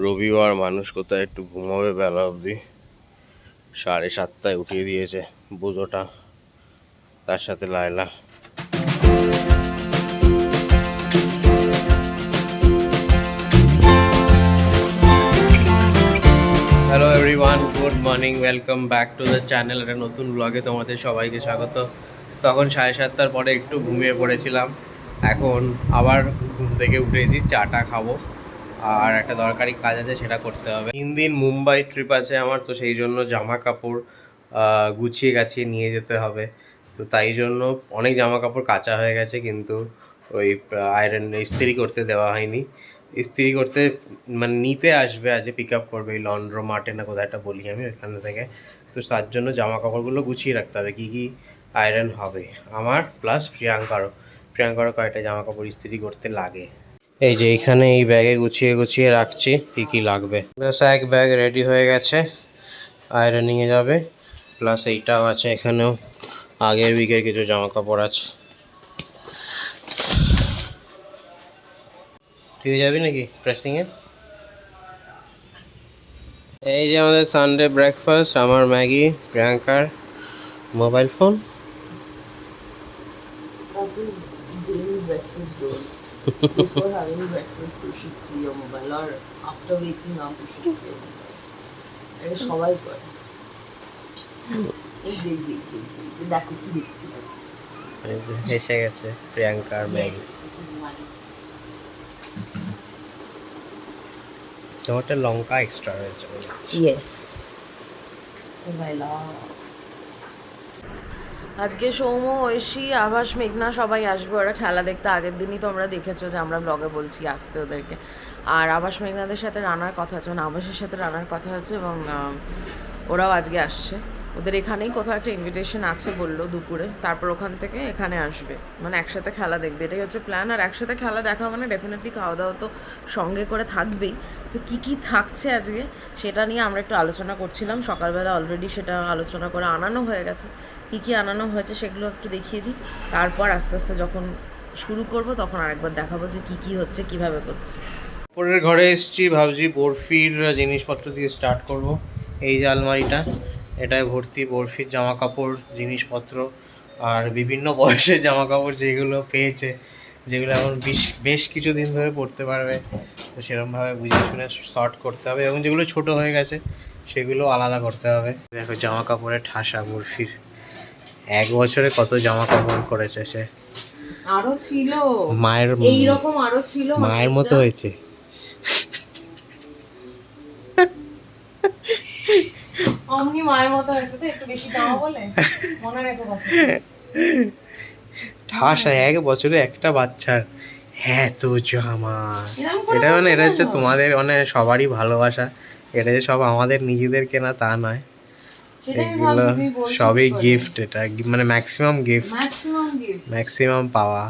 রবিবার মানুষ কোথায় একটু ঘুমাবে বেলা অবধি? সাড়ে সাতটায় উঠিয়ে দিয়েছে বুঝোটা তার সাথে Laila. Hello everyone good morning welcome back to the channel একটা নতুন ব্লগে তোমাদের সবাইকে স্বাগত। তখন সাড়ে সাতটার পরে একটু ঘুমিয়ে পড়েছিলাম। এখন আবার ঘুম থেকে উঠেছি চাটা খাব। আর একটা দরকারি কাজ আছে, সেটা করতে হবে। তিন দিন মুম্বাই ট্রিপ আছে আমার, তো সেই জন্য জামা কাপড় গুছিয়ে গাছিয়ে নিয়ে যেতে হবে। তো তাই জন্য অনেক জামা কাপড় কাঁচা হয়ে গেছে, কিন্তু ওই আয়রন ইস্ত্রি করতে দেওয়া হয়নি। ইস্ত্রি করতে মানে নিতে আসবে আজ পিক আপ করবে এই লন্ড্রো মার্টে না কোথায় একটা বলি আমি, ওইখান থেকে। তো তার জন্য জামা কাপড়গুলো গুছিয়ে রাখতে হবে, কী কী আয়রন হবে। আমার প্লাস প্রিয়াঙ্কারও। প্রিয়াঙ্কারও কয়েকটা জামা কাপড় ইস্ত্রি করতে লাগে। এই যে এইখানে এই ব্যাগে গুছিয়ে গুছিয়ে রাখছি, কী কী লাগবে। ব্যাস, এক ব্যাগ রেডি হয়ে গেছে আয়রনিংয়ে যাবে। প্লাস এইটাও আছে এখানেও, আগের উইকের কিছু জামা কাপড় আছে। তুই যাবি নাকি প্রেসিংয়ে এই যে আমাদের সানডে ব্রেকফাস্ট আমার ম্যাগি প্রিয়াঙ্কার mobile phone is daily breakfast doors? Before having breakfast, you should see your mobile, or after waking up, you should see your mobile. এটা সবাই করে যে এই যে, এই যে দেখো কি দেখছি এসে গেছে ম্যাগি this is mine. তোমারটা লঙ্কা এক্সট্রা রয়েছে Yes. I love. আজকে সৌম্য, ঐশী, আভাস, মেঘনা সবাই আসবে। ওরা খেলা দেখতে। আগের দিনই তোমরা দেখেছ যে আমরা ব্লগে বলছি আসতে ওদেরকে। আর আভাস, মেঘনাদের সাথে রানার কথা আছে। মানে আভাসের সাথে রানার কথা আছে এবং ওরাও আজকে আসছে। ওদের এখানেই কোথাও একটা ইনভিটেশন আছে বলল দুপুরে। তারপর ওখান থেকে এখানে আসবে। মানে একসাথে খেলা দেখবে। এটাই হচ্ছে প্ল্যান আর একসাথে খেলা দেখা মানে ডেফিনেটলি খাওয়া দাওয়া তো সঙ্গে করে থাকবেই। তো কি কি থাকছে আজকে, সেটা নিয়ে আমরা একটু আলোচনা করছিলাম। সকালবেলা অলরেডি সেটা আলোচনা করে আনানো হয়ে গেছে। কী কী আনানো হয়েছে সেগুলো একটু দেখিয়ে দিই। তারপর আস্তে আস্তে যখন শুরু করব তখন আরেকবার দেখাবো যে কি কি হচ্ছে, কীভাবে করছে। উপরের ঘরে এসেছি, ভাবছি বরফির জিনিসপত্র দিয়ে স্টার্ট করব। এই যে আলমারিটা, এটায় ভর্তি বরফির জামা কাপড় জিনিসপত্র আর বিভিন্ন বয়সের জামা কাপড় যেগুলো পেয়েছে, যেগুলো এখন বেশ বেশ কিছুদিন ধরে পরতে পারবে। তো সেরকমভাবে বুঝে শুনে শর্ট করতে হবে এবং যেগুলো ছোট হয়ে গেছে সেগুলো আলাদা করতে হবে। দেখো জামা কাপড়ের ঠাসা বরফির এক বছরে কত জামা কাপড় করেছে সে? আরও ছিল। মায়ের এইরকম আরও ছিল মায়ের মতো হয়েছে। অমনি মায়ের মতো হয়েছে তো একটু বেশি জামা বলে? মনে রেখো কথা। ঠাসা এক বছরে একটা বাচ্চার এত জামা। এটা মানে এটা হচ্ছে তোমাদের মানে সবারই ভালোবাসা। এটা যে সব আমাদের নিজেদের কেনা তা নয়। এগুলো সবই গিফট এটা মানে ম্যাক্সিমাম গিফট ম্যাক্সিমাম পাওয়া।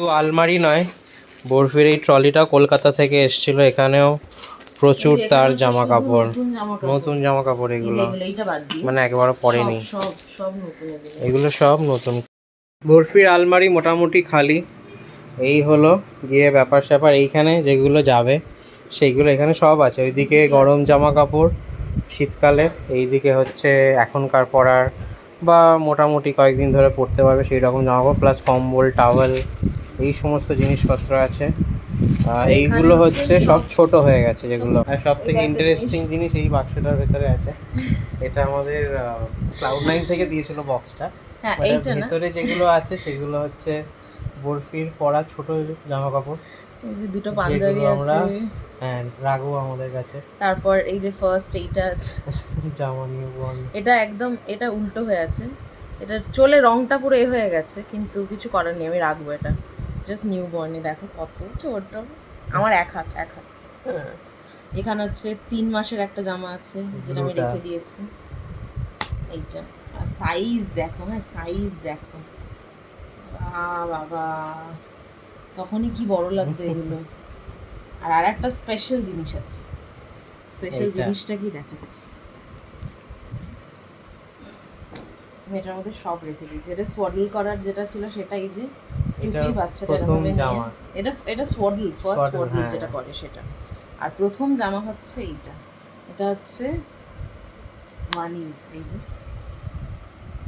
তো আলমারি নয় বরফির এই ট্রলিটা কলকাতা থেকে এসেছিল এখানেও প্রচুর তার জামা কাপড় নতুন জামা কাপড় এগুলো। মানে একেবারে পরেনি এগুলো। সব নতুন। বরফির আলমারি মোটামুটি খালি। এই হলো গিয়ে ব্যাপার স্যাপার এইখানে যেগুলো যাবে সেইগুলো এখানে সব আছে। ওইদিকে গরম জামা কাপড় শীতকালে এইদিকে হচ্ছে এখনকার পরার বা মোটামুটি কয়েকদিন ধরে পরতে পারবে সেই রকম জামা কাপড় প্লাস কম্বল টাওয়েল এই সমস্ত জিনিসপত্র আছে। এইগুলো হচ্ছে সব ছোট হয়ে গেছে যেগুলো। আর সব থেকে ইন্টারেস্টিং জিনিস। এই বাক্সটার ভেতরে আছে। এটা আমাদের ক্লাউড নাইন থেকে দিয়েছিল বক্সটা হ্যাঁ এইটা ভিতরে যেগুলো আছে সেগুলো হচ্ছে বরফির পরা ছোট জামা কাপড় এই যে দুটো পাঞ্জাবি আমরা আছে। হ্যাঁ রাখব আমাদের কাছে। তারপর এই যে ফার্স্ট এইটা আছে। জামা বোন এটা একদম এটা উল্টো হয়ে আছে। এটা চলে রংটা পুরো এ হয়ে গেছে কিন্তু কিছু করার নেই আমি রাখব এটা। জাস্ট নিউ বর্নে দেখো কত ছোট। আমার এক হাত এক হাত। এখানে হচ্ছে তিন মাসের একটা জামা আছে যেটা আমি রেখে দিয়েছি। এইটা। আর সাইজ দেখো হ্যাঁ সাইজ দেখো। বাবা তখনই কি বড় লাগতো এগুলো। আর আর একটা স্পেশাল জিনিস আছে। স্পেশাল জিনিসটা কি দেখাচ্ছি? আমি এটার মধ্যে সব রেখে দিয়েছি। এটা সোয়াডল করার যেটা ছিল সেটাই যে টুপি বাচ্চাটা প্রথম নিয়ে জামা। এটা এটা সোয়াডল ফার্স্ট সোয়াডল। যেটা করে সেটা। আর প্রথম জামা হচ্ছে এইটা। এটা হচ্ছে ওয়ানিস এই যে।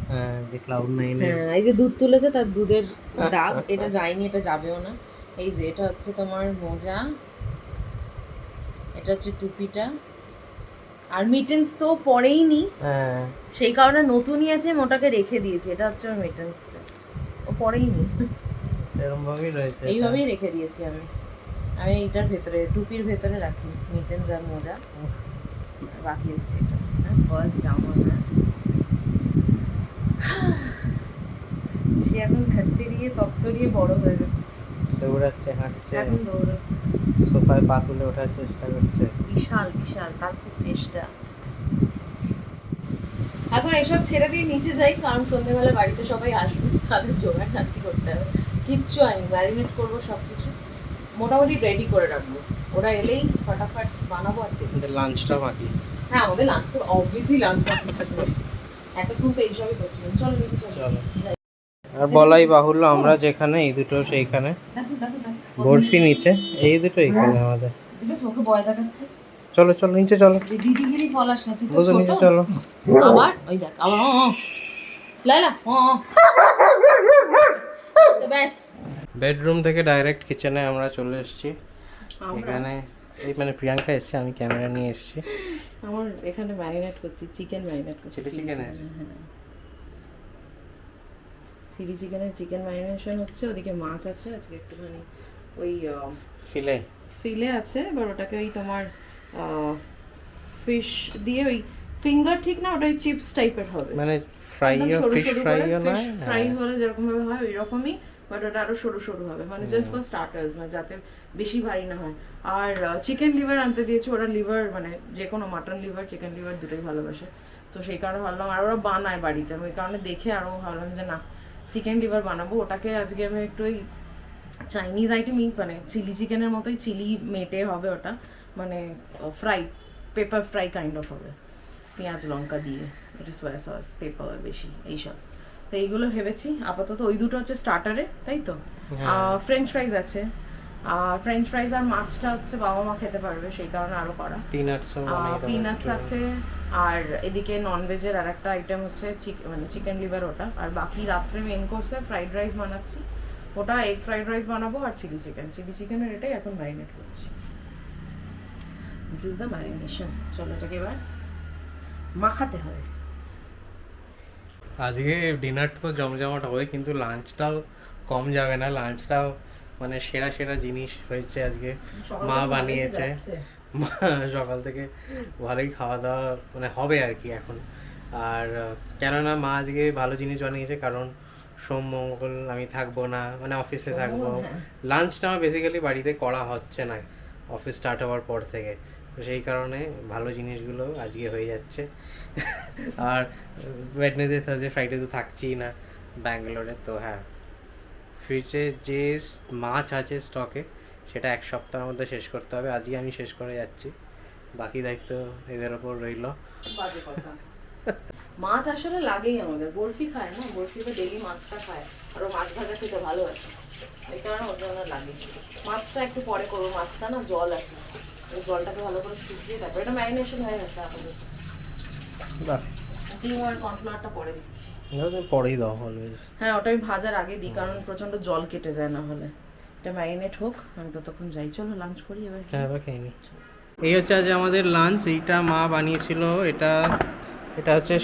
হ্যাঁ যে ক্লাউড নাইন হ্যাঁ এই যে দুধ তুলেছে তার দুধের দাগ এটা যায়নি এটা যাবেও না। এই যে এটা হচ্ছে তোমার মোজা এটা হচ্ছে টুপিটা। আর মিটেন্স তো পরেই নি। হ্যাঁ। সেই কারণে নতুনই আছে মোটাকে রেখে দিয়েছি। এটা হচ্ছে ওর মিটেন্সটা ও পরেই নি। এরকম ভাবেই রয়েছে এইভাবেই রেখে দিয়েছি আমি। আমি এইটার ভেতরে টুপির ভেতরে রাখি। মিটেন্স আর মোজা। বাকি হচ্ছে এটা। হ্যাঁ ফার্স্ট জামা হ্যাঁ। সে এখন থাকতে দিয়ে তপ্তরিয়ে বড় হয়ে যাচ্ছে। দৌড়াচ্ছে হাঁটছে। এখন দৌড়াচ্ছে। সোফায় পা তুলে ওঠার চেষ্টা করছে। বিশাল বিশাল তার খুব চেষ্টা। এখন এসব ছেড়ে দিয়ে নিচে যাই কারণ সন্ধ্যেবেলা বাড়িতে সবাই আসবে তাদের জোগাড় শান্তি করতে হবে। কিচ্ছু আমি ম্যারিনেট করব সব কিছু মোটামুটি রেডি করে রাখব। ওরা এলেই ফটাফট বানাবো আর লাঞ্চটা বাকি। হ্যাঁ আমাদের লাঞ্চ তো অবভিয়াসলি লাঞ্চ বাকি থাকবে। এতক্ষণ তো এইসবই করছিলাম। চলো নিচে চলো। চলো। আর বলাই বাহুল্য আমরা যেখানে এই দুটো সেইখানে। বরফি নিচে এই দুটো আমাদের। ওকে ভয় দেখাচ্ছে। চলো চলো নিচে চলো। দিদিগিরি পলাশ না তুই তো বুঝো নিচে চলো। আবার? ওই দেখ আবার ও ও। লাইলা ও ও। আচ্ছা ব্যাস। বেডরুম থেকে ডাইরেক্ট কিচেনে আমরা চলে এসেছি। এখানে এই মানে প্রিয়াঙ্কা এসছে আমি ক্যামেরা নিয়ে এসেছি। আমার এখানে ম্যারিনেট করছি চিকেন ম্যারিনেট করছি। chicken এর? চিলি চিকেনের চিকেন ম্যারিনেশন হচ্ছে ওদিকে মাছ আছে আজকে একটুখানি ওই ফিলে। ফিলে আছে এবার ওটাকে ওই তোমার ফিশ দিয়ে ওই ফিঙ্গার ঠিক না ওটা চিপস টাইপের হবে। মানে ফ্রাইও ফিশ ফ্রাইও নয়? ফ্রাই। হলে যেরকম ভাবে হয় ওই রকমই বাট ওটা আরও সরু সরু হবে মানে জাস্ট ফর স্টার্টার্স মানে যাতে বেশি ভারী না হয়। আর চিকেন লিভার আনতে দিয়েছি ওরা লিভার মানে যে কোনো মাটন লিভার চিকেন লিভার দুটোই ভালোবাসে। তো সেই কারণে ভাবলাম আর ওরা বানায় বাড়িতে আমি ওই কারণে দেখে আরও ভাবলাম যে না চিকেন লিভার বানাবো। ওটাকে আজকে আমি একটু ওই চাইনিজ আইটেমই মানে চিলি চিকেনের মতোই চিলি মেটে হবে ওটা। মানে fry pepper fry kind of হবে। পেঁয়াজ লঙ্কা দিয়ে একটু সয়া সস পেপার বেশি এইসব। তো এইগুলো ভেবেছি। আপাতত ওই দুটো হচ্ছে স্টার্টারে তাই তো? ফ্রেঞ্চ ফ্রাইজ আছে। আর ফ্রেঞ্চ ফ্রাইজ আর মাছটা হচ্ছে বাবা মা খেতে পারবে সেই কারণে আরও করা। পিনাটসও বানিয়ে পিনাটস আছে। আর এদিকে ননভেজের আর একটা আইটেম হচ্ছে মানে চিকেন লিভার ওটা। আর বাকি রাত্রে মেন কোর্সে ফ্রাইড রাইস বানাচ্ছি। ওটা এগ ফ্রাইড রাইস বানাবো আর চিলি চিকেন চিলি চিকেনের এটাই এখন ম্যারিনেট করছি। দিস ইজ দ্য ম্যারিনেশন চলো এটাকে এবার মাখাতে হবে। আজকে ডিনার তো জমজমাট হবে কিন্তু লাঞ্চটাও কম যাবে না। লাঞ্চটাও মানে সেরা সেরা জিনিস হয়েছে আজকে। মা বানিয়েছে। সকাল থেকে ভালোই খাওয়া দাওয়া মানে হবে আর কি এখন। আর কেননা মা আজকে ভালো জিনিস বানিয়েছে কারণ সোম মঙ্গল আমি থাকব না মানে অফিসে থাকব। হ্যাঁ। লাঞ্চটা আমার বেসিক্যালি বাড়িতে করা হচ্ছে না অফিস স্টার্ট হওয়ার পর থেকে। তো সেই কারণে ভালো জিনিসগুলো আজকে হয়ে যাচ্ছে। আর ওয়েডনেসডে থার্সডে ফ্রাইডে তো থাকছেই না ব্যাঙ্গালোরে তো হ্যাঁ। ফ্রিজে যে মাছ আছে স্টকে সেটা এক সপ্তাহের মধ্যে শেষ করতে হবে। আজকে আমি শেষ করে যাচ্ছি। বাকি দায়িত্ব এদের ওপর রইল। মাছ আসলে লাগেই আমাদের। বরফি খায় না? বরফি তো ডেলি মাছটা খায়। আর ও মাছ ভাজা খেতে ভালোবাসে। এই কারণে ওর জন্য লাগে মাছটা একটু পরে করব। মাছটা না জল আছে। ওই জলটাকে ভালো করে শুকিয়ে তারপর এটা ম্যারিনেশন হয়ে গেছে আপাতত। বাহ। ডিম আর কর্নফ্লাওয়ারটা পরে দিচ্ছি। পরেই দাও অলওয়েজ হ্যাঁ ওটা আমি ভাজার আগে দিই কারণ প্রচণ্ড জল কেটে যায় না হলে। এটা ম্যারিনেট হোক আমি ততক্ষণ যাই। চলো লাঞ্চ করি এবার হ্যাঁ এবার খেয়ে নি। এই হচ্ছে আজ আমাদের লাঞ্চ এইটা মা বানিয়েছিল এটা এটা হচ্ছে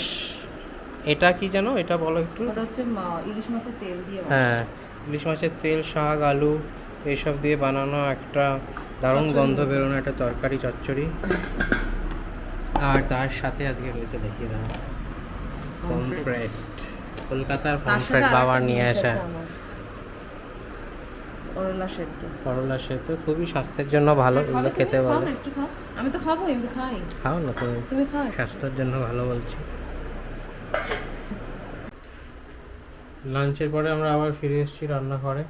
এটা কি জানো এটা বলো একটু। ওটা হচ্ছে ইলিশ মাছের তেল দিয়ে হ্যাঁ ইলিশ মাছের তেল শাক আলু এইসব দিয়ে বানানো একটা দারুণ গন্ধ বেরোনো একটা তরকারি চচ্চড়ি। আর তার সাথে আজকে রয়েছে দেখিয়ে দাও পমফ্রেট কলকাতার পমফ্রেট বাবার নিয়ে আসা। করলা সেদ্ধ। করলা সেদ্ধ খুবই স্বাস্থ্যের জন্য ভালো এগুলো? খেতে খাও একটু খাও। আমি তো খাব আমি খাই। খাও না তুমি তুমি খাও। স্বাস্থ্যের জন্য ভালো বলছি। লাঞ্চের পরে আমরা আবার ফিরে এসেছি রান্নাঘরে।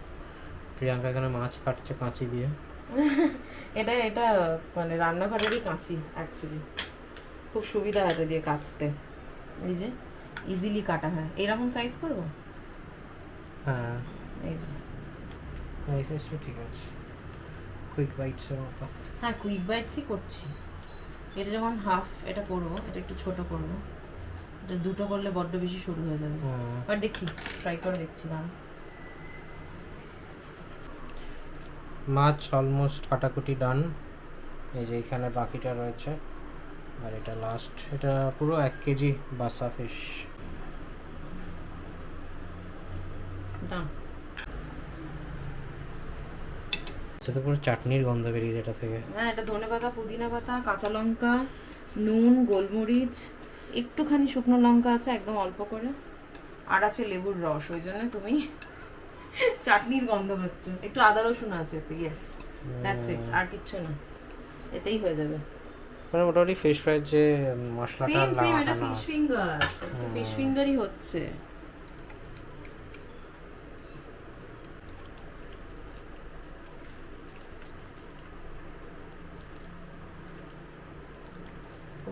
প্রিয়াঙ্কা এখানে মাছ কাটছে কাঁচি দিয়ে। এটা এটা মানে রান্নাঘরেরই কাঁচি অ্যাকচুয়ালি খুব সুবিধা এটা দিয়ে কাটতে। এই যে ইজিলি কাটা হয়। এরকম সাইজ করব? হ্যাঁ। এই যে। এই size ঠিক আছে। কুইক বাইটসের মতো। হ্যাঁ কুইক বাইটসই করছি। এটা যখন হাফ এটা করব এটা একটু ছোট করব। এটা দুটো করলে বড্ড বেশি শুরু হয়ে যাবে। বাট দেখছি ট্রাই করে দেখছি না মাছ অলমোস্ট কাটাকুটি ডান এই যে এখানে বাকিটা রয়েছে। আর এটা লাস্ট এটা পুরো এক কেজি বাসা ফিশ ডান সেটা পুরো চাটনির গন্ধ বেরিয়ে যেটা থেকে। হ্যাঁ এটা ধনে পাতা পুদিনা পাতা কাঁচা লঙ্কা নুন গোলমরিচ একটুখানি শুকনো লঙ্কা আছে একদম অল্প করে। আর আছে লেবুর রস ওই জন্য তুমি চাটনির গন্ধ পাচ্ছ। একটু আদা রসুন আছে এতে ইয়েস দ্যাটস ইট আর কিচ্ছু না। এতেই হয়ে যাবে। মানে মোটামুটি ফিশ ফ্রাইয়ের যে মশলাটা সেম সেম এটা ফিশ ফিঙ্গার ফিশ ফিঙ্গারই হচ্ছে।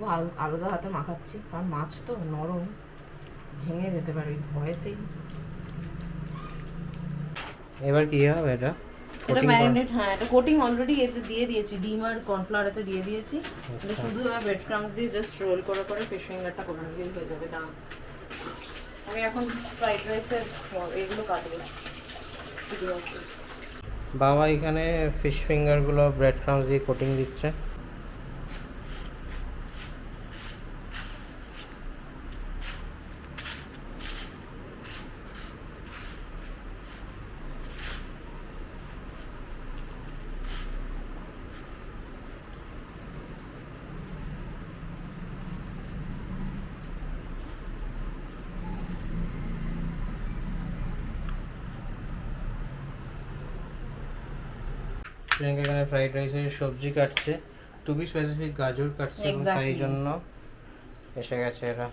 খুব আল- আলাদা হাতে মাখাচ্ছি। কারণ মাছ তো নরম ভেঙে যেতে পারে ভয়েতেই। এবার কি হবে এটা? এটা ম্যারিনেট হ্যাঁ এটা কোটিং অলরেডি এতে দিয়ে দিয়েছি ডিম আর কর্নফ্লাওয়ার এতে দিয়ে দিয়েছি। এটা শুধু এবার ব্রেড ক্রামস দিয়ে জাস্ট রোল করে করে ফিশ ফিঙ্গারটা করে নিলেই হয়ে যাবে দাম আমি এখন ফ্রাইড রাইসের এগুলো কাটবো। বাবা এখানে ফিশ ফিঙ্গারগুলো ব্রেড ক্রামস দিয়ে কোটিং দিচ্ছে। প্রিয়াঙ্কা এখানে ফ্রাইড রাইসের সবজি কাটছে। টু বি স্পেসিফিক গাজর কাটছে তাই জন্য এসে গেছে এরা।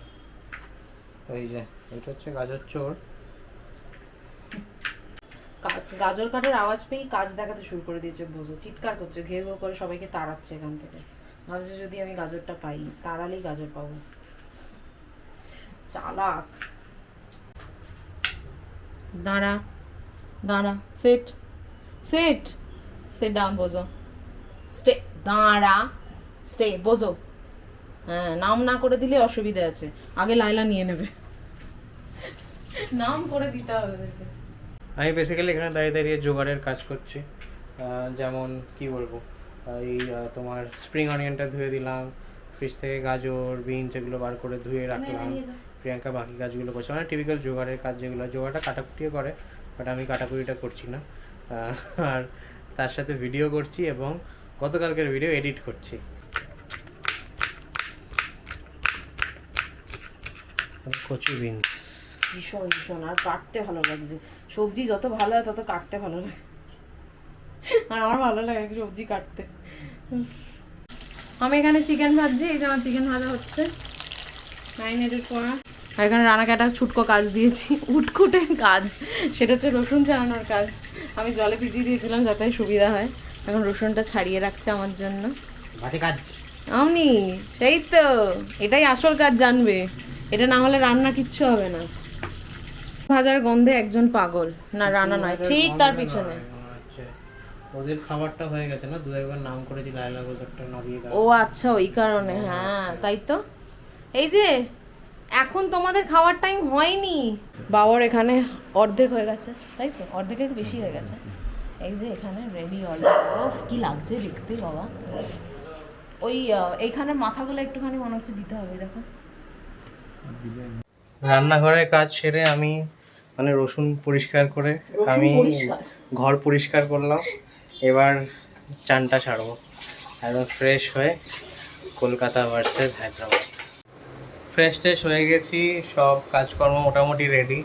ওই যে এটা হচ্ছে গাজর চোর। গাজর কাটার আওয়াজ পেয়েই কাজ দেখাতে শুরু করে দিয়েছে বোঝো। চিৎকার করছে ঘেউ ঘেউ করে সবাইকে তাড়াচ্ছে এখান থেকে। ভাবছে যদি আমি গাজরটা পাই তাড়ালেই গাজর পাবো। চালাক। দাঁড়া দাঁড়া সেট সেট। সেট ডাউন বোঝো স্টে দাঁড়া. স্টে বোঝো হ্যাঁ নাম না করে দিলে অসুবিধা আছে। আগে লাইলা নিয়ে নেবে। নাম করে দিতে হবে আমি বেসিক্যালি এখানে দাঁড়িয়ে দাঁড়িয়ে জোগাড়ের কাজ করছি। যেমন কি বলব? এই তোমার স্প্রিং অনিয়নটা ধুয়ে দিলাম ফ্রিজ থেকে গাজর বিনস এগুলো বার করে ধুয়ে রাখলাম। প্রিয়াঙ্কা বাকি কাজগুলো করছে মানে টিপিক্যাল জোগাড়ের কাজ যেগুলো জোগাড়টা কাটাকুটিও করে বাট আমি কাটাকুটিটা করছি না। আর তার সাথে ভিডিও করছি এবং গতকালকের ভিডিও এডিট করছি। কচু বিনস ভীষণ ভীষণ, আর কাটতে ভালো লাগছে। সবজি যত ভালো হয় তত কাটতে ভালো লাগে। আর আমার ভালো লাগে সবজি কাটতে। আমি এখানে চিকেন ভাজছি, এই যে আমার চিকেন ভাজা হচ্ছে। ম্যারিনেটেড করা। আর এখানে রানাকে একটা ছুটকো কাজ দিয়েছি। উটকুটে কাজ। সেটা হচ্ছে রসুন ছাড়ানোর কাজ। আমি জলে ভিজিয়ে দিয়েছিলাম যাতে সুবিধা হয়। এখন রসুনটা ছাড়িয়ে রাখছে আমার জন্য। কাজ। আমনি সেই তো। এটাই আসল কাজ জানবে। এটা না হলে রান্না কিচ্ছু হবে না। ভাজার গন্ধে একজন পাগল। না রান্না নয় ঠিক তার পিছনে। আচ্ছা। ওদের খাবারটা হয়ে গেছে না? দু একবার নাম করেছি লাইলা ও আচ্ছা ওই কারণে। হ্যাঁ তাই তো? এই যে এখন তোমাদের খাওয়ার টাইম হয়নি। বাবার এখানে অর্ধেক হয়ে গেছে তাই তো? অর্ধেকের একটু বেশি হয়ে গেছে। এই যে এখানে রেডি ওফ কি লাগছে দেখতে বাবা। ওই এইখানে মাথাগুলো একটুখানি মনে হচ্ছে দিতে হবে দেখো। রান্নাঘরের কাজ সেরে আমি মানে রসুন পরিষ্কার করে আমি ঘর পরিষ্কার করলাম। এবার চানটা ছাড়বো একদম ফ্রেশ হয়ে কলকাতা ভার্সেস হায়দ্রাবাদ। ফ্রেশ ট্রেশ হয়ে গেছি, সব কাজকর্ম মোটামুটি রেডি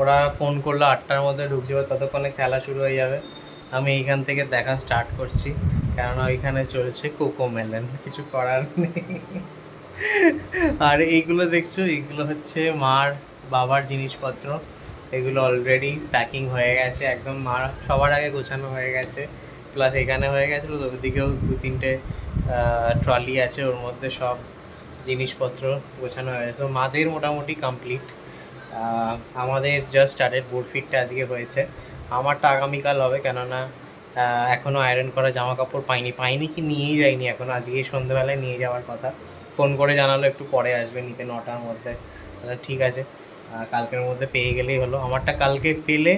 ওরা ফোন করল, আটটার মধ্যে ঢুকছে, এবার ততক্ষণে খেলা শুরু হয়ে যাবে। আমি এইখান থেকে দেখা স্টার্ট করছি, কেননা ওইখানে চলছে কোকো মেলেন কিছু করার নেই। আর এইগুলো দেখছ, এইগুলো হচ্ছে মার বাবার জিনিসপত্র। এগুলো অলরেডি প্যাকিং হয়ে গেছে, একদম মার, সবার আগে গোছানো হয়ে গেছে। প্লাস এখানে হয়ে গেছিল, ওদিকেও দু তিনটে ট্রলি আছে, ওর মধ্যে সব জিনিসপত্র গোছানো হয়ে তো মাদের মোটামুটি কমপ্লিট আমাদের জাস্ট স্টার্টেড বোর্ড ফিটটা আজকে হয়েছে। আমারটা আগামীকাল হবে কেননা আহ, এখনও আয়রন করা জামা কাপড় পাইনি। পাইনি কি নিয়েই যাইনি এখন। আজকে সন্ধ্যেবেলায় নিয়ে যাওয়ার কথা। ফোন করে জানালো একটু পরে আসবে নিতে নটার মধ্যে। তাহলে ঠিক আছে। কালকের মধ্যে পেয়ে গেলেই হলো। আমারটা কালকে পেলে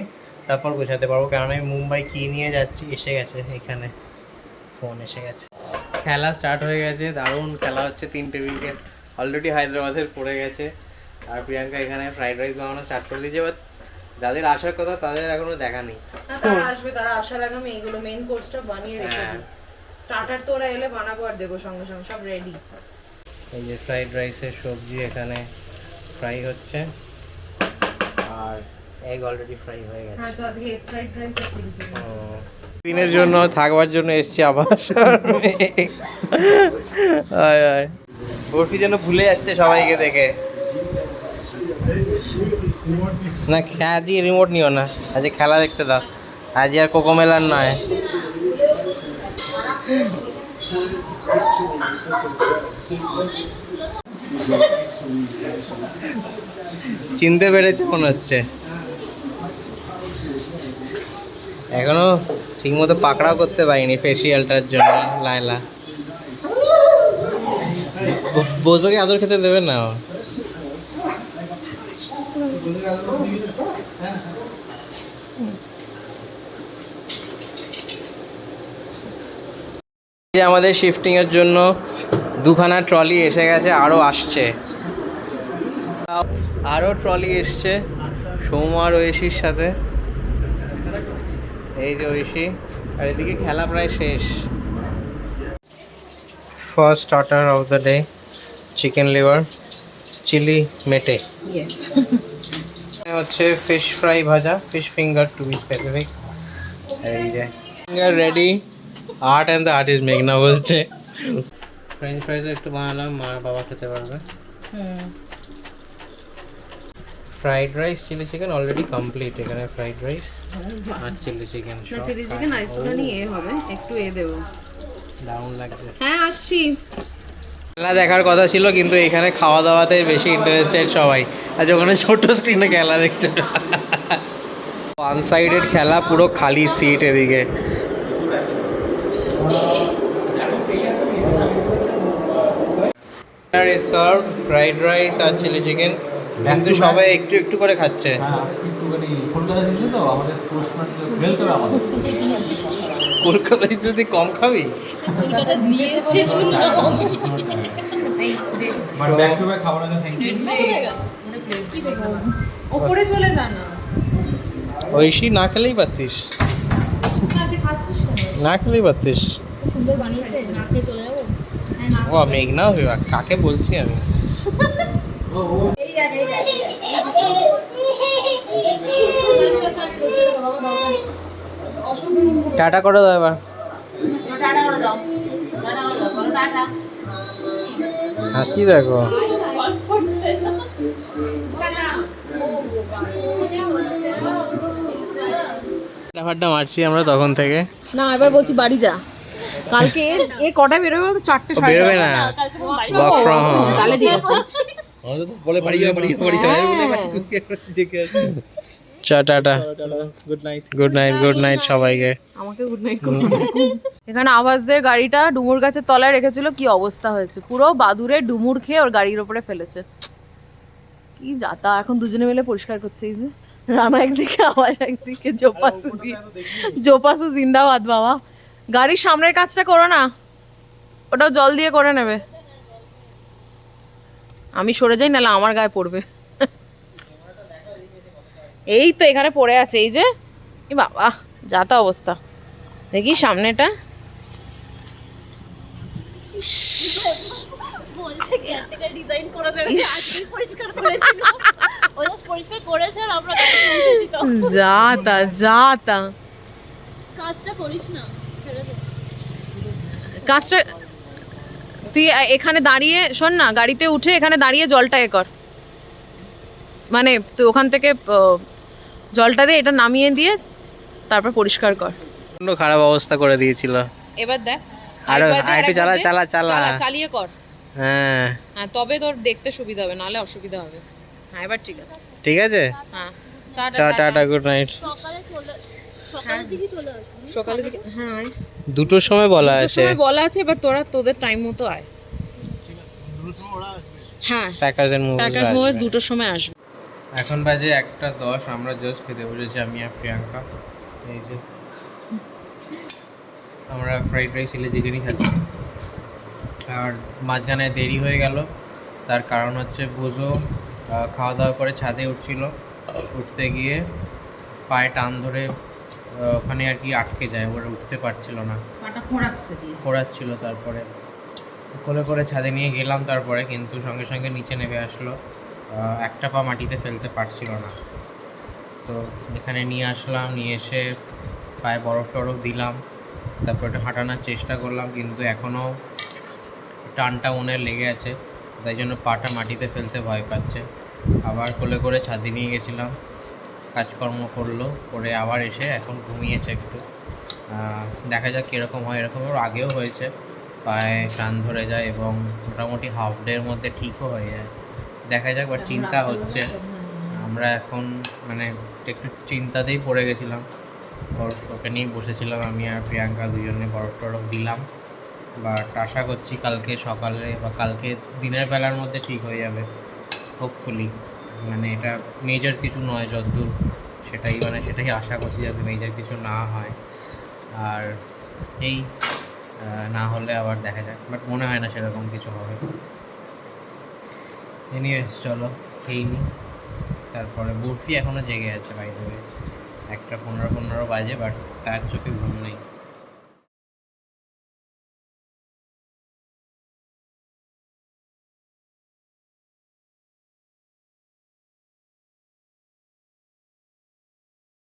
তারপর গোছাতে পারব। কারণ আমি মুম্বাই কি নিয়ে যাচ্ছি এসে গেছে এখানে। ফোন এসে গেছে। খেলা স্টার্ট হয়ে গেছে দারুণ খেলা হচ্ছে তিনটে উইকেট অলরেডি হায়দ্রাবাদের পড়ে গেছে আর প্রিয়াঙ্কা এখানে ফ্রাইড রাইস বানানো স্টার্ট করে দিয়েছে এবার যাদের আসার কথা তাদের এখনও দেখা নেই। তারা আসবে তারা আসার আগে আমি এইগুলো মেইন কোর্সটা বানিয়ে রেখে হ্যাঁ। স্টার্টার তো ওরা এলে বানাবো আর দেবো সঙ্গে সঙ্গে সব রেডি এই যে ফ্রাইড রাইসের সবজি এখানে ফ্রাই হচ্ছে। আর এগ অলরেডি ফ্রাই হয়ে গেছে। হ্যাঁ তো আজকে এগ ফ্রাইড রাইস চিলি দিনের জন্য থাকবার জন্য এসছি আবার। আয় আয়। বরফি যেন ভুলে যাচ্ছে সবাইকে দেখে। না খে- আজকে রিমোট নিও না। আজকে খেলা দেখতে দাও। আজ আর কোকো মেলার নয়। চিনতে পেরেছে মনে হচ্ছে। এখনও ঠিকমতো পাকড়াও করতে পারিনি ফেসিয়ালটার জন্য লাইলা ব- বোঝোকে আদর খেতে দেবে না? যে আমাদের শিফটিং এর জন্য দুখানা ট্রলি এসে গেছে, আরও আসছে। আরও ট্রলি এসছে সৌম আর সাথে। এই যে ঐশী আর এদিকে খেলা প্রায় শেষ। First starter of the day chicken liver chilli মেটে। হচ্ছে ফিশ ফ্রাই ভাজা fish finger to be specific এই যে। Finger ready art and the artist মেঘনা বলছে। ফ্রেঞ্চ ফ্রাইজ একটু বানালাম মা বাবা খেতে পারবে। হুম। Fried rice chilli chicken already complete এখানে ফ্রাইড রাইস আর চিলি চিকেন না চিলি চিকেন আর একটুখানি এ হবে একটু এ দেবো। দারুণ লাগছে। হ্যাঁ আসছি। খেলা দেখার কথা ছিল কিন্তু এখানে খাওয়া দাওয়াতে বেশি ইন্টারেস্টেড সবাই। আজ ওখানে ছোট স্ক্রিনে খেলা দেখছে ওয়ান সাইডেড খেলা পুরো খালি সিট এদিকে। সার্ভ ফ্রাইড রাইস আর চিলি চিকেন কিন্তু সবাই একটু একটু করে খাচ্ছে। হ্যাঁ কলকাতা তো? আমাদের কলকাতায় যদি কম খাবি? ইউ ওপরে চলে যা না। ঐশী না খেলেই পারতিস? না খেলেই পারতিস? সুন্দর বানিয়েছে না খেয়ে চলে যাব? ও মেঘনা কাকে বলছি আমি? টাটা করে দাও এবার। হাসি দেখো। ব্যাপারটা মারছি আমরা তখন থেকে। না এবার বলছি বাড়ি যা। কালকে এ- এ কটা বেরোবে বলতো? চারটে সাড়ে বেরোবে না। কালকে বাড়ি ওয়ার্ক ফ্রম হোম তাহলে ঠিক আছে। বলে বাড়ি যাও বাড়ি যাও বাড়ি যাও। বলে আসে চা tata good night good night good night সবাইকে। আমাকে গুড নাইট এখানে আবাসদের গাড়িটা ডুমুর গাছের তলায় রেখেছিল কি অবস্থা হয়েছে? পুরো বাদুরে ডুমুর খেয়ে ওর গাড়ির ওপরে ফেলেছে। কি যাতা এখন দুজনে মিলে পরিষ্কার করছে এই যে। রানা একদিকে আওয়াজ একদিকে জোপাসু দিয়ে জোপাসু জিন্দাবাদ বাবা। গাড়ির সামনের কাজটা করো না। ওটাও জল দিয়ে করে নেবে। আমি সরে যাই নাহলে আমার গায়ে পড়বে। এই তো এখানে পড়ে আছে এই যে। এ বাবা যাতা অবস্থা। দেখি সামনেটা। উঠেছি তো। যাতা কাজটা করিস না কাজটা তুই এখানে দাঁড়িয়ে শোন না গাড়িতে উঠে এখানে দাঁড়িয়ে জলটা এ কর। মানে তুই ওখান থেকে জলটা দিয়ে এটা নামিয়ে দিয়ে তারপর পরিষ্কার কর। প্রচণ্ড খারাপ অবস্থা করে দিয়েছিল। এবার দেখ আরও আরেকটু চালা চালা চালা। চালিয়ে কর। হ্যাঁ। হ্যাঁ তবে তোর দেখতে সুবিধা হবে নাহলে অসুবিধা হবে। হ্যাঁ এবার ঠিক আছে। ঠিক আছে? হ্যাঁ। টাটা গুড নাইট সকালে চলে সকালের দিকে চলে আসব। সকালে দিকে? হ্যাঁ। দুটোর সময় বলা আছে। সময় বলা আছে এবার তোরা তোদের টাইম মতো আয়। হ্যাঁ প্যাকার্স এন্ড প্যাকার্স মোবাইল দুটোর সময় আসবে। এখন বাজে একটা দশ আমরা জাস্ট খেতে বসেছি আমি আর প্রিয়াঙ্কা। এই যে। আমরা ফ্রাইড রাইস চিলি চিকেনই খাচ্ছি। আর মাঝখানে দেরি হয়ে গেল তার কারণ হচ্ছে বোঝো খাওয়া দাওয়া করে ছাদে উঠছিল। উঠতে গিয়ে পায়ে টান ধরে ওখানে আর কি আটকে যায় ওরা উঠতে পারছিল না। খোঁড়াচ্ছিল তারপরে। কোলে করে ছাদে নিয়ে গেলাম তারপরে কিন্তু সঙ্গে সঙ্গে নিচে নেমে আসলো। একটা পা মাটিতে ফেলতে পারছিল না। তো এখানে নিয়ে আসলাম, নিয়ে এসে পায়ে বরফ টরফ দিলাম, তারপর একটু হাঁটানোর চেষ্টা করলাম, কিন্তু এখনও টানটা হয় লেগে আছে, তাই জন্য পাটা মাটিতে ফেলতে ভয় পাচ্ছে। আবার কোলে করে ছাদে নিয়ে গেছিলাম, কাজকর্ম করল, করে আবার এসে এখন ঘুমিয়েছে একটু। দেখা যাক কীরকম হয়, এরকম ওর আগেও হয়েছে, পায়ে টান ধরে যায় এবং মোটামুটি হাফ ডের মধ্যে ঠিকও হয়ে যায়। দেখা যাক বাট চিন্তা হচ্ছে। আমরা এখন মানে একটু চিন্তাতেই পড়ে গেছিলাম। ওর ওকে নিয়েই বসেছিলাম, আমি আর প্রিয়াঙ্কা দুজনে বরফ টরফ দিলাম। বাট আশা করছি কালকে সকালে বা কালকে দিনের বেলার মধ্যে ঠিক হয়ে যাবে। হোপফুলি মানে এটা মেজর কিছু নয় যতদূর সেটাই মানে সেটাই আশা করছি যাতে মেজর কিছু না হয়। আর এই না হলে আবার দেখা যাক। বাট মনে হয় না সেরকম কিছু হবে। এনিওয়েজ চলো, খেয়ে নি। তারপরে বরফি এখনও জেগে আছে বাইরে একটা পনেরো পনেরো বাজে বাট তার চোখে ঘুম নেই।